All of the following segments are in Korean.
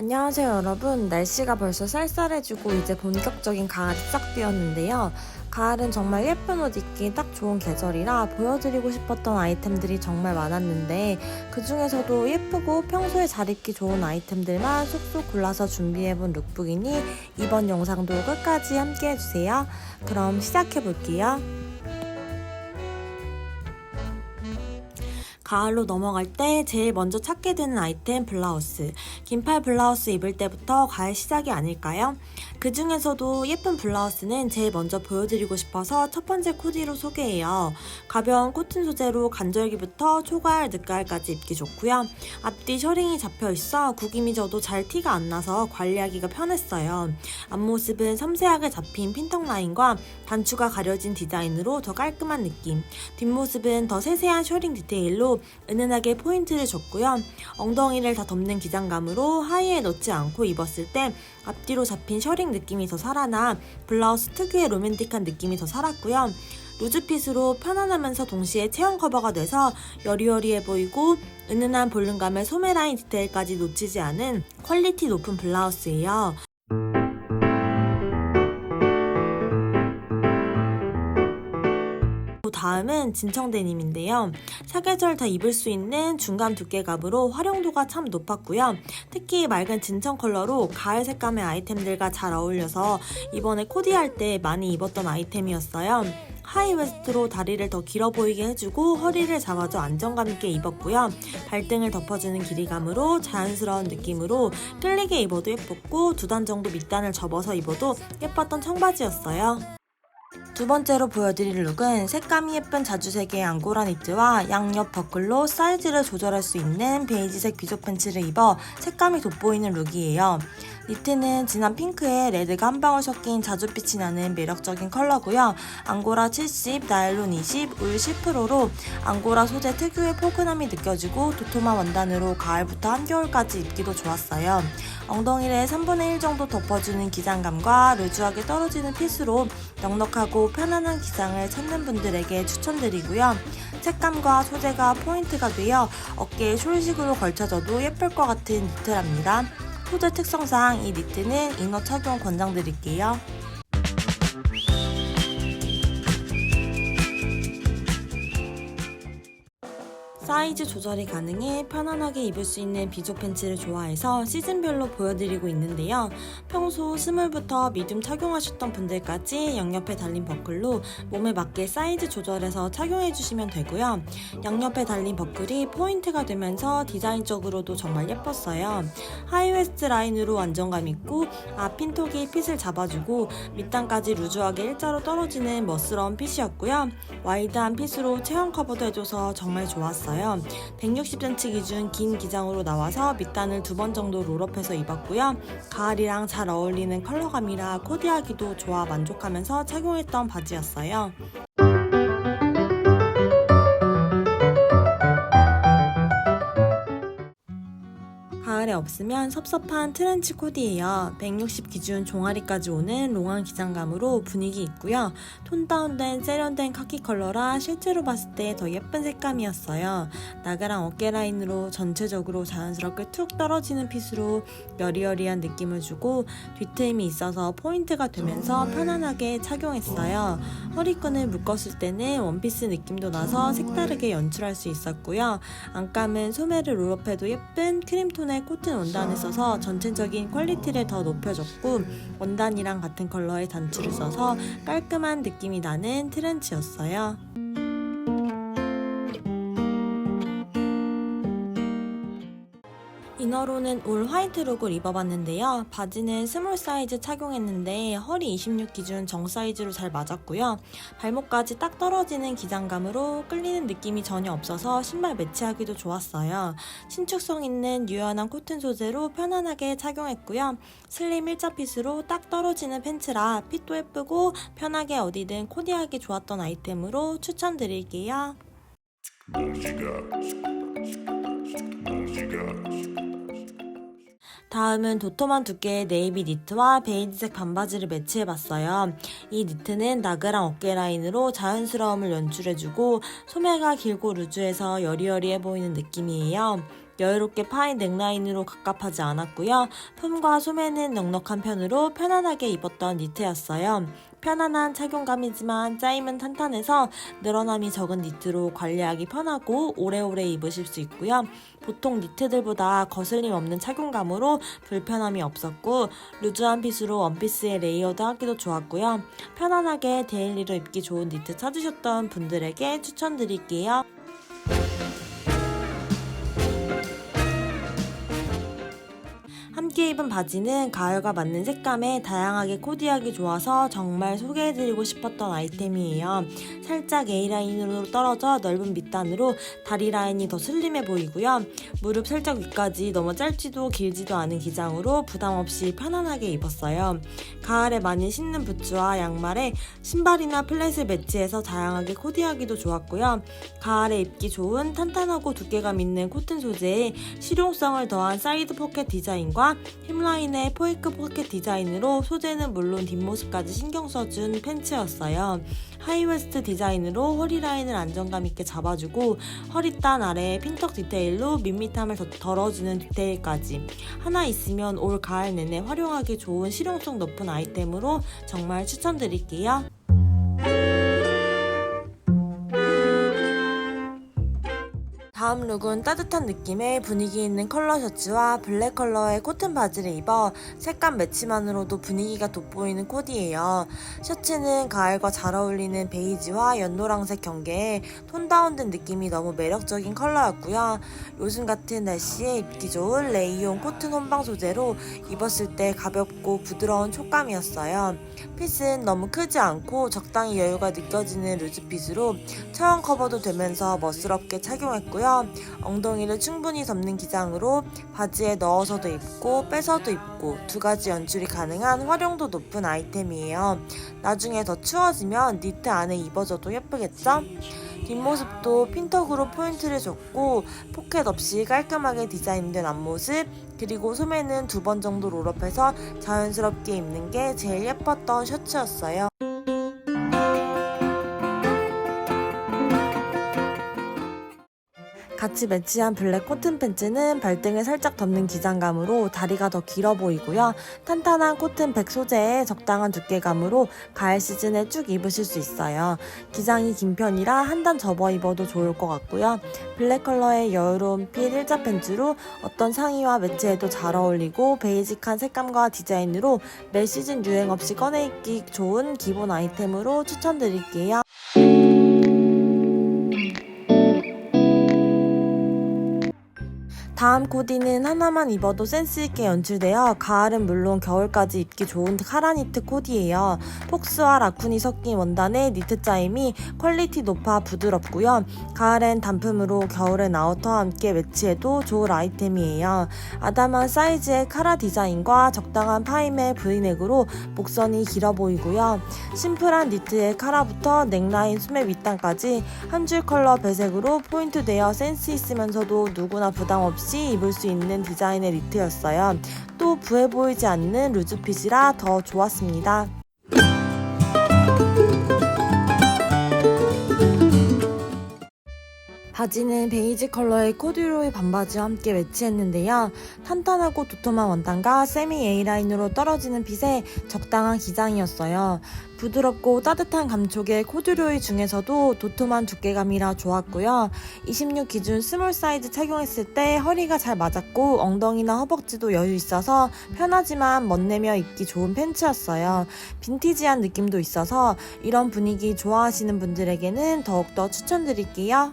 안녕하세요 여러분. 날씨가 벌써 쌀쌀해지고 이제 본격적인 가을이 시작되었는데요. 가을은 정말 예쁜 옷 입기 딱 좋은 계절이라 보여드리고 싶었던 아이템들이 정말 많았는데 그 중에서도 예쁘고 평소에 잘 입기 좋은 아이템들만 쏙쏙 골라서 준비해본 룩북이니 이번 영상도 끝까지 함께 해주세요. 그럼 시작해볼게요 가을로 넘어갈 때 제일 먼저 찾게 되는 아이템 블라우스. 긴팔 블라우스 입을 때부터 가을 시작이 아닐까요? 그 중에서도 예쁜 블라우스는 제일 먼저 보여드리고 싶어서 첫 번째 코디로 소개해요. 가벼운 코튼 소재로 간절기부터 초가을, 늦가을까지 입기 좋고요. 앞뒤 셔링이 잡혀 있어 구김이 져도 잘 티가 안 나서 관리하기가 편했어요. 앞모습은 섬세하게 잡힌 핀턱 라인과 단추가 가려진 디자인으로 더 깔끔한 느낌. 뒷모습은 더 세세한 셔링 디테일로 은은하게 포인트를 줬고요. 엉덩이를 다 덮는 기장감으로 하의에 넣지 않고 입었을 때 앞뒤로 잡힌 셔링 느낌이 더 살아나 블라우스 특유의 로맨틱한 느낌이 더 살았고요. 루즈핏으로 편안하면서 동시에 체형 커버가 돼서 여리여리해 보이고 은은한 볼륨감의 소매 라인 디테일까지 놓치지 않은 퀄리티 높은 블라우스예요. 다음은 진청 데님인데요. 사계절 다 입을 수 있는 중간 두께감으로 활용도가 참 높았고요. 특히 맑은 진청 컬러로 가을 색감의 아이템들과 잘 어울려서 이번에 코디할 때 많이 입었던 아이템이었어요. 하이웨스트로 다리를 더 길어 보이게 해주고 허리를 잡아줘 안정감 있게 입었고요. 발등을 덮어주는 길이감으로 자연스러운 느낌으로 끌리게 입어도 예뻤고 두 단 정도 밑단을 접어서 입어도 예뻤던 청바지였어요. 두 번째로 보여드릴 룩은 색감이 예쁜 자주색의 앙고라 니트와 양옆 버클로 사이즈를 조절할 수 있는 베이지색 귀족 팬츠를 입어 색감이 돋보이는 룩이에요. 니트는 진한 핑크에 레드가 한 방울 섞인 자주빛이 나는 매력적인 컬러고요. 앙고라 70, 나일론 20, 울 10%로 앙고라 소재 특유의 포근함이 느껴지고 도톰한 원단으로 가을부터 한겨울까지 입기도 좋았어요. 엉덩이를 3분의 1 정도 덮어주는 기장감과 루즈하게 떨어지는 핏으로 넉넉하고 편안한 기장을 찾는 분들에게 추천드리고요. 색감과 소재가 포인트가 되어 어깨에 숄식으로 걸쳐져도 예쁠 것 같은 니트랍니다. 소재 특성상 이 니트는 이너 착용 권장드릴게요. 사이즈 조절이 가능해 편안하게 입을 수 있는 비조 팬츠를 좋아해서 시즌별로 보여드리고 있는데요. 평소 스몰부터 미디움 착용하셨던 분들까지 양옆에 달린 버클로 몸에 맞게 사이즈 조절해서 착용해주시면 되고요. 양옆에 달린 버클이 포인트가 되면서 디자인적으로도 정말 예뻤어요. 하이웨스트 라인으로 안정감 있고 앞핀톡이 핏을 잡아주고 밑단까지 루즈하게 일자로 떨어지는 멋스러운 핏이었고요. 와이드한 핏으로 체형 커버도 해줘서 정말 좋았어요. 160cm 기준 긴 기장으로 나와서 밑단을 두 번 정도 롤업해서 입었고요. 가을이랑 잘 어울리는 컬러감이라 코디하기도 좋아 만족하면서 착용했던 바지였어요. 없으면 섭섭한 트렌치 코디예요. 160 기준 종아리까지 오는 롱한 기장감으로 분위기 있고요. 톤 다운된 세련된 카키 컬러라 실제로 봤을 때 더 예쁜 색감이었어요. 나가랑 어깨 라인으로 전체적으로 자연스럽게 툭 떨어지는 핏으로 여리여리한 느낌을 주고 뒤트임이 있어서 포인트가 되면서 편안하게 착용했어요. 허리끈을 묶었을 때는 원피스 느낌도 나서 색다르게 연출할 수 있었고요. 안감은 소매를 롤업해도 예쁜 크림톤의 코튼 원단을 써서 전체적인 퀄리티를 더 높여줬고 원단이랑 같은 컬러의 단추를 써서 깔끔한 느낌이 나는 트렌치였어요. 이너로는 올 화이트 룩을 입어봤는데요. 바지는 스몰 사이즈 착용했는데 허리 26 기준 정 사이즈로 잘 맞았고요. 발목까지 딱 떨어지는 기장감으로 끌리는 느낌이 전혀 없어서 신발 매치하기도 좋았어요. 신축성 있는 유연한 코튼 소재로 편안하게 착용했고요. 슬림 일자핏으로 딱 떨어지는 팬츠라 핏도 예쁘고 편하게 어디든 코디하기 좋았던 아이템으로 추천드릴게요. 다음은 도톰한 두께의 네이비 니트와 베이지색 반바지를 매치해봤어요. 이 니트는 나그랑 어깨 라인으로 자연스러움을 연출해주고 소매가 길고 루즈해서 여리여리해 보이는 느낌이에요. 여유롭게 파인 넥라인으로 갑갑하지 않았고요. 품과 소매는 넉넉한 편으로 편안하게 입었던 니트였어요. 편안한 착용감이지만 짜임은 탄탄해서 늘어남이 적은 니트로 관리하기 편하고 오래오래 입으실 수 있고요. 보통 니트들보다 거슬림 없는 착용감으로 불편함이 없었고 루즈한 핏으로 원피스에 레이어드 하기도 좋았고요. 편안하게 데일리로 입기 좋은 니트 찾으셨던 분들에게 추천드릴게요. 함께 입은 바지는 가을과 맞는 색감에 다양하게 코디하기 좋아서 정말 소개해드리고 싶었던 아이템이에요. 살짝 A라인으로 떨어져 넓은 밑단으로 다리 라인이 더 슬림해 보이고요. 무릎 살짝 위까지 너무 짧지도 길지도 않은 기장으로 부담 없이 편안하게 입었어요. 가을에 많이 신는 부츠와 양말에 신발이나 플랫을 매치해서 다양하게 코디하기도 좋았고요. 가을에 입기 좋은 탄탄하고 두께감 있는 코튼 소재에 실용성을 더한 사이드 포켓 디자인과 힙라인의 포이크 포켓 디자인으로 소재는 물론 뒷모습까지 신경 써준 팬츠였어요. 하이웨스트 디자인으로 허리 라인을 안정감 있게 잡아주고 허리단 아래에 핀턱 디테일로 밋밋함을 더 덜어주는 디테일까지 하나 있으면 올 가을 내내 활용하기 좋은 실용성 높은 아이템으로 정말 추천드릴게요. 다음 룩은 따뜻한 느낌의 분위기 있는 컬러 셔츠와 블랙 컬러의 코튼 바지를 입어 색감 매치만으로도 분위기가 돋보이는 코디예요. 셔츠는 가을과 잘 어울리는 베이지와 연노랑색 경계에 톤 다운된 느낌이 너무 매력적인 컬러였고요. 요즘 같은 날씨에 입기 좋은 레이온 코튼 혼방 소재로 입었을 때 가볍고 부드러운 촉감이었어요. 핏은 너무 크지 않고 적당히 여유가 느껴지는 루즈핏으로 체형 커버도 되면서 멋스럽게 착용했고요. 엉덩이를 충분히 덮는 기장으로 바지에 넣어서도 입고 빼서도 입고 두 가지 연출이 가능한 활용도 높은 아이템이에요. 나중에 더 추워지면 니트 안에 입어줘도 예쁘겠죠? 뒷모습도 핀턱으로 포인트를 줬고 포켓 없이 깔끔하게 디자인된 앞모습 그리고 소매는 두 번 정도 롤업해서 자연스럽게 입는 게 제일 예뻤던 셔츠였어요. 같이 매치한 블랙 코튼 팬츠는 발등을 살짝 덮는 기장감으로 다리가 더 길어 보이고요. 탄탄한 코튼 백 소재에 적당한 두께감으로 가을 시즌에 쭉 입으실 수 있어요. 기장이 긴 편이라 한 단 접어 입어도 좋을 것 같고요. 블랙 컬러의 여유로운 핏 일자 팬츠로 어떤 상의와 매치해도 잘 어울리고 베이직한 색감과 디자인으로 매 시즌 유행 없이 꺼내 입기 좋은 기본 아이템으로 추천드릴게요. 다음 코디는 하나만 입어도 센스있게 연출되어 가을은 물론 겨울까지 입기 좋은 카라 니트 코디예요. 폭스와 라쿤이 섞인 원단의 니트 짜임이 퀄리티 높아 부드럽고요. 가을엔 단품으로 겨울엔 아우터와 함께 매치해도 좋을 아이템이에요. 아담한 사이즈의 카라 디자인과 적당한 파임의 브이넥으로 목선이 길어 보이고요. 심플한 니트의 카라부터 넥라인 소매 윗단까지 한 줄 컬러 배색으로 포인트 되어 센스 있으면서도 누구나 부담 없이 입을 수 있는 디자인의 니트였어요. 또 부해 보이지 않는 루즈핏이라 더 좋았습니다. 바지는 베이지 컬러의 코듀로이 반바지와 함께 매치했는데요. 탄탄하고 도톰한 원단과 세미 A라인으로 떨어지는 핏에 적당한 기장이었어요. 부드럽고 따뜻한 감촉의 코듀로이 중에서도 도톰한 두께감이라 좋았고요. 26 기준 스몰 사이즈 착용했을 때 허리가 잘 맞았고 엉덩이나 허벅지도 여유 있어서 편하지만 멋내며 입기 좋은 팬츠였어요. 빈티지한 느낌도 있어서 이런 분위기 좋아하시는 분들에게는 더욱더 추천드릴게요.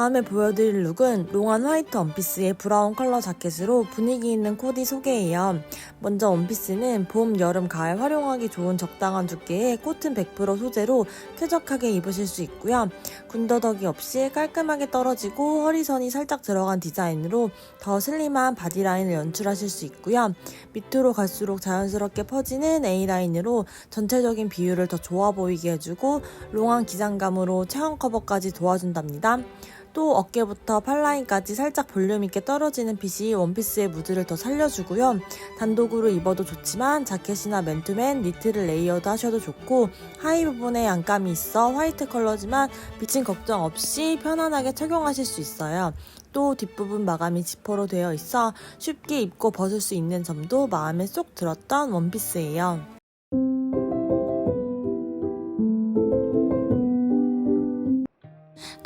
다음에 보여드릴 룩은 롱한 화이트 원피스의 브라운 컬러 자켓으로 분위기 있는 코디 소개예요. 먼저 원피스는 봄, 여름, 가을 활용하기 좋은 적당한 두께의 코튼 100% 소재로 쾌적하게 입으실 수 있고요. 군더더기 없이 깔끔하게 떨어지고 허리선이 살짝 들어간 디자인으로 더 슬림한 바디라인을 연출하실 수 있고요. 밑으로 갈수록 자연스럽게 퍼지는 A라인으로 전체적인 비율을 더 좋아 보이게 해주고 롱한 기장감으로 체형 커버까지 도와준답니다. 또 어깨부터 팔라인까지 살짝 볼륨 있게 떨어지는 핏이 원피스의 무드를 더 살려주고요. 단독으로 입어도 좋지만 자켓이나 맨투맨, 니트를 레이어드 하셔도 좋고 하의 부분에 양감이 있어 화이트 컬러지만 비침 걱정 없이 편안하게 착용하실 수 있어요. 또 뒷부분 마감이 지퍼로 되어 있어 쉽게 입고 벗을 수 있는 점도 마음에 쏙 들었던 원피스예요.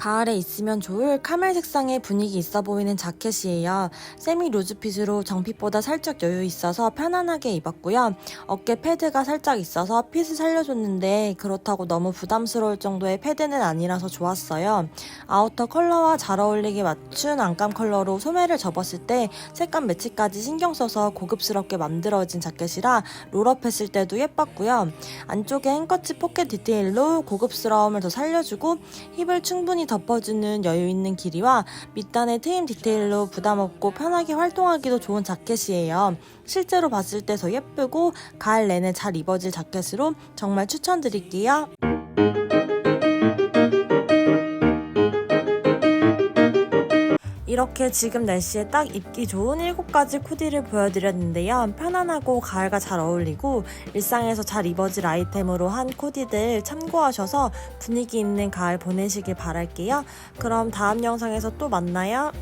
가을에 있으면 좋을 카멜 색상의 분위기 있어 보이는 자켓이에요. 세미 루즈핏으로 정핏보다 살짝 여유 있어서 편안하게 입었고요. 어깨 패드가 살짝 있어서 핏을 살려줬는데 그렇다고 너무 부담스러울 정도의 패드는 아니라서 좋았어요. 아우터 컬러와 잘 어울리게 맞춘 안감 컬러로 소매를 접었을 때 색감 매치까지 신경 써서 고급스럽게 만들어진 자켓이라 롤업했을 때도 예뻤고요. 안쪽에 행커치 포켓 디테일로 고급스러움을 더 살려주고 힙을 충분히 덮어주는 여유 있는 길이와 밑단의 트임 디테일로 부담 없고 편하게 활동하기도 좋은 자켓이에요. 실제로 봤을 때 더 예쁘고 가을 내내 잘 입어질 자켓으로 정말 추천드릴게요. 이렇게 지금 날씨에 딱 입기 좋은 7가지 코디를 보여드렸는데요. 편안하고 가을과 잘 어울리고 일상에서 잘 입어질 아이템으로 한 코디들 참고하셔서 분위기 있는 가을 보내시길 바랄게요. 그럼 다음 영상에서 또 만나요.